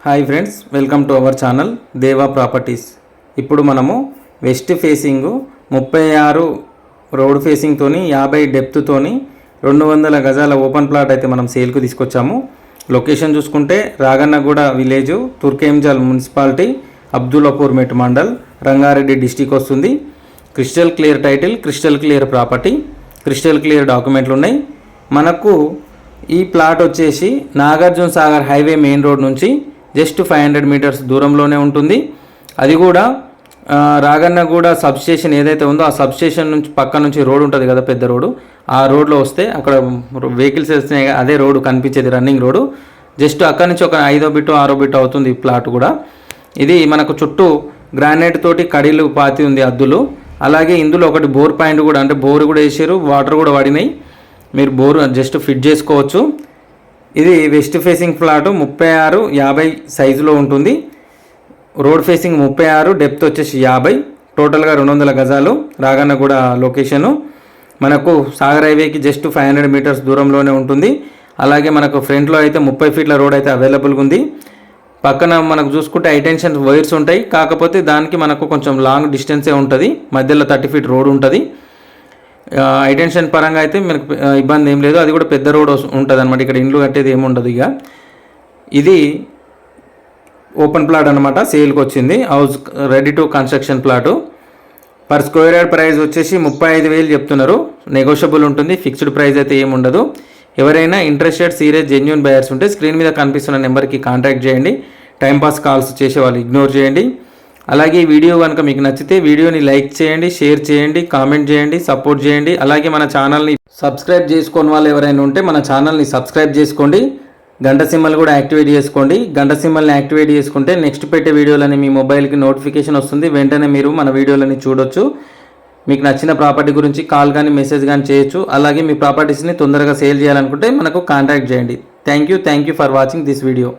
Hi friends welcome to our channel Deva properties. ఇప్పుడు మనము west facing ముప్పై ఆరు రోడ్ ఫేసింగ్తోని యాభై డెప్త్తోని రెండు వందల గజాల ఓపెన్ ప్లాట్ అయితే మనం సేల్కు తీసుకొచ్చాము. లొకేషన్ చూసుకుంటే Ragannaguda village Turkayamjal municipality Abdullapur Met mandal Rangareddy district వస్తుంది. Crystal clear title crystal clear property crystal clear డాక్యుమెంట్లు ఉన్నాయి. మనకు ఈ ప్లాట్ వచ్చేసి Nagarjuna Sagar highway main road నుంచి జస్ట్ ఫైవ్ హండ్రెడ్ మీటర్స్ దూరంలోనే ఉంటుంది. అది కూడా రాగన్న రాగన్నగూడ సబ్ స్టేషన్ ఏదైతే ఉందో ఆ సబ్ స్టేషన్ నుంచి పక్క నుంచి రోడ్ ఉంటుంది కదా పెద్ద రోడ్డు ఆ రోడ్లో వస్తే అక్కడ వెహికల్స్ వస్తున్నాయి అదే రోడ్డు కనిపించేది రన్నింగ్ రోడ్డు. జస్ట్ అక్కడ నుంచి ఒక ఐదో బిట్టు ఆరో బిట్టు అవుతుంది ఈ ప్లాట్ కూడా. ఇది మనకు చుట్టూ గ్రానైట్ తోటి కడీలు పాతి ఉంది అద్దులు. అలాగే ఇందులో ఒకటి బోర్ పాయింట్ కూడా అంటే బోర్ కూడా వేసారు వాటర్ కూడా పడినాయి. మీరు బోర్ జస్ట్ ఫిట్ చేసుకోవచ్చు. ఇది వెస్ట్ ఫేసింగ్ ఫ్లాట్ ముప్పై ఆరు యాభై సైజులో ఉంటుంది. రోడ్ ఫేసింగ్ ముప్పై ఆరు డెప్త్ వచ్చేసి యాభై. టోటల్గా రెండు వందల గజాలు. రాగన్నగూడ లొకేషను. మనకు సాగర్ హైవేకి జస్ట్ ఫైవ్ హండ్రెడ్ మీటర్స్ దూరంలోనే ఉంటుంది. అలాగే మనకు ఫ్రంట్లో అయితే ముప్పై ఫీట్ల రోడ్ అయితే అవైలబుల్గా ఉంది. పక్కన మనకు చూసుకుంటే హైటెన్షన్ వైర్స్ ఉంటాయి. కాకపోతే దానికి మనకు కొంచెం లాంగ్ డిస్టెన్సే ఉంటుంది. మధ్యలో థర్టీ ఫీట్ రోడ్ ఉంటుంది. ఐటెన్షన్ పరంగా అయితే మీకు ఇబ్బంది ఏం లేదు. అది కూడా పెద్ద రోడ్ ఉంటుంది అనమాట ఇక్కడ ఇండ్లు కట్టేది ఏముండదు ఇక. ఇది ఓపెన్ ప్లాట్ అనమాట సేల్కి వచ్చింది. House ready to construction plot. Per square yard price వచ్చేసి ముప్పై ఐదు వేలు చెప్తున్నారు. నెగోషియబుల్ ఉంటుంది. ఫిక్స్డ్ ప్రైస్ అయితే ఏముండదు ఎవరైనా ఇంట్రెస్టెడ్ సీరియస్ జెన్యున్ బయర్స్ ఉంటే స్క్రీన్ మీద కనిపిస్తున్న నెంబర్కి కాంటాక్ట్ చేయండి. టైంపాస్ కాల్స్ చేసే వాళ్ళు ఇగ్నోర్ చేయండి. అలాగే వీడియో కనుక మీకు నచ్చితే వీడియోని లైక్ చేయండి షేర్ చేయండి కామెంట్ చేయండి సపోర్ట్ చేయండి. అలాగే మన ఛానల్ని సబ్స్క్రైబ్ చేసుకోని వాళ్ళు ఎవరైనా ఉంటే మన ఛానల్ని సబ్స్క్రైబ్ చేసుకోండి. గంట సింబల్ కూడా యాక్టివేట్ చేసుకోండి. గంట సింబల్ని యాక్టివేట్ చేసుకుంటే నెక్స్ట్ పెట్టే వీడియోలని మీ మొబైల్కి నోటిఫికేషన్ వస్తుంది. వెంటనే మీరు మన వీడియోలని చూడొచ్చు. మీకు నచ్చిన ప్రాపర్టీ గురించి కాల్ కానీ మెసేజ్ కానీ చేయొచ్చు. అలాగే మీ ప్రాపర్టీస్ని తొందరగా సేల్ చేయాలనుకుంటే మనకు కాంటాక్ట్ చేయండి. Thank you thank you for watching this video.